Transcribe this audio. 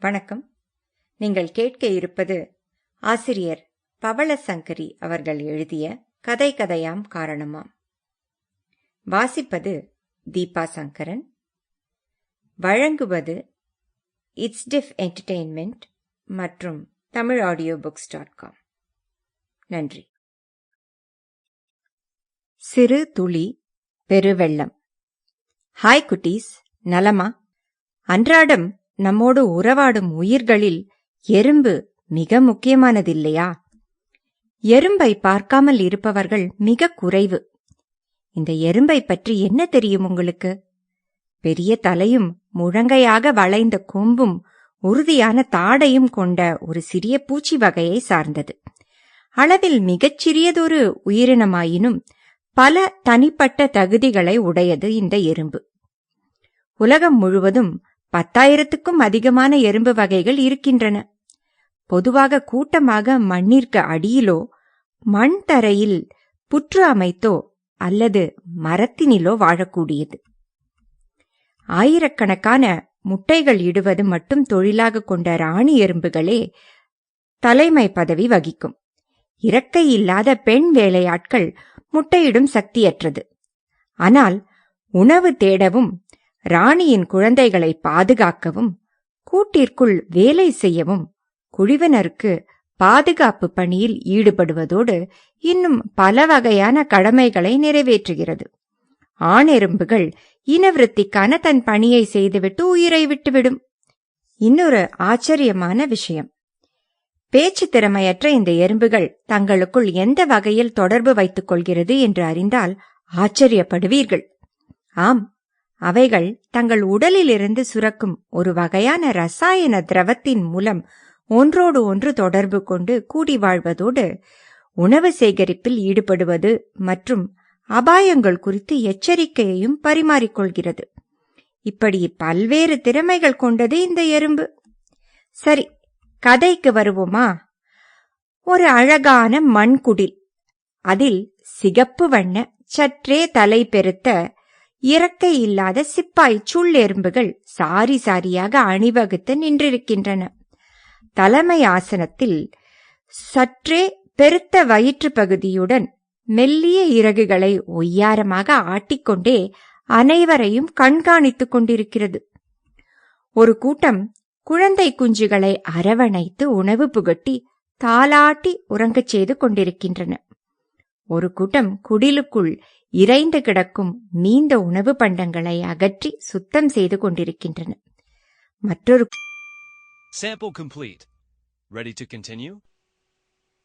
வணக்கம். நீங்கள் கேட்க இருப்பது ஆசிரியர் பவளசங்கரி அவர்கள் எழுதிய கதை கதையாம் காரணமாம். வாசிப்பது தீபா சங்கரன். வழங்குவது இட்ஸ் டிஃப் என்டர்டெயின்மெண்ட் மற்றும் Tamil audio books dot com. நன்றி. சிறு துளி பெருவெள்ளம். ஹாய் குட்டீஸ் நலமா? அன்றாடம் நம்மோடு உறவாடும் உயிர்களில் எறும்பு மிக முக்கியமானதில்லையா? எறும்பை பார்க்காமல் இருப்பவர்கள் மிக குறைவு. இந்த எறும்பை பற்றி என்ன தெரியும் உங்களுக்கு? பெரிய தலையும் முழங்கையாக வளைந்த கொம்பும் உறுதியான தாடையும் கொண்ட ஒரு சிறிய பூச்சி வகையை சார்ந்தது. அளவில் மிகச் சிறியதொரு உயிரினமாயினும் பல தனிப்பட்ட தகுதிகளை உடையது இந்த எறும்பு. உலகம் முழுவதும் பத்தாயிரத்துக்கும் அதிகமான எறும்பு வகைகள் இருக்கின்றன. பொதுவாக கூட்டமாக மண்ணிற்கு அடியிலோ மண் தரையில் புற்று அமைத்தோ அல்லது மரத்தினிலோ வாழக்கூடியது. ஆயிரக்கணக்கான முட்டைகள் இடுவது மட்டும் தொழிலாக கொண்ட ராணி எறும்புகளே தலைமை பதவி வகிக்கும். இறக்கை இல்லாத பெண் வேலையாட்கள் முட்டையிடும் சக்தியற்றது. ஆனால் உணவு தேடவும் ராணியின் குழந்தைகளை பாதுகாக்கவும் கூட்டிற்குள் வேலை செய்யவும் குழுவினருக்கு பாதுகாப்பு பணியில் ஈடுபடுவதோடு இன்னும் பல வகையான கடமைகளை நிறைவேற்றுகிறது. ஆணெரும்புகள் இனவிருத்திக்கான தன் பணியை செய்துவிட்டு உயிரை விட்டுவிடும். இன்னொரு ஆச்சரியமான விஷயம். பேச்சு திறமையற்ற இந்த எறும்புகள் தங்களுக்குள் எந்த வகையில் தொடர்பு வைத்துக் கொள்கிறது என்று அறிந்தால் ஆச்சரியப்படுவீர்கள். ஆம் அவைகள் தங்கள் உடலிலிருந்து சுரக்கும் ஒரு வகையான ரசாயன திரவத்தின் மூலம் ஒன்றோடு ஒன்று தொடர்பு கொண்டு கூடி வாழ்வதோடு உணவு சேகரிப்பில் ஈடுபடுவது மற்றும் அபாயங்கள் குறித்து எச்சரிக்கையையும் பரிமாறிக்கொள்கிறது. இப்படி பல்வேறு திறமைகள் கொண்டது இந்த எறும்பு. சரி கதைக்கு வருவோமா? ஒரு அழகான மண்குடில் அதில் சிகப்பு வண்ண சற்றே தலை பெருத்த இறக்கை இல்லாத சிப்பாய் சுள்ளெரும்புகள் சாரி சாரியாக அணிவகுத்து நின்றிருக்கின்றன. தலைமை ஆசனத்தில் சற்றே பெருத்த வயிற்று பகுதியுடன் மெல்லிய இறகுகளை ஒய்யாரமாக ஆட்டிக்கொண்டே அனைவரையும் கண்காணித்துக் கொண்டிருக்கிறது. ஒரு கூட்டம் குழந்தை குஞ்சுகளை அரவணைத்து உணவு புகட்டி தாலாட்டி உறங்கச் செய்து கொண்டிருக்கின்றன. ஒரு கூட்டம் குடிலுக்குள் இறைந்து கிடக்கும் நீண்ட உணவு பண்டங்களை அகற்றி சுத்தம் செய்து கொண்டிருக்கின்றன மற்றொரு Sample complete. Ready to continue?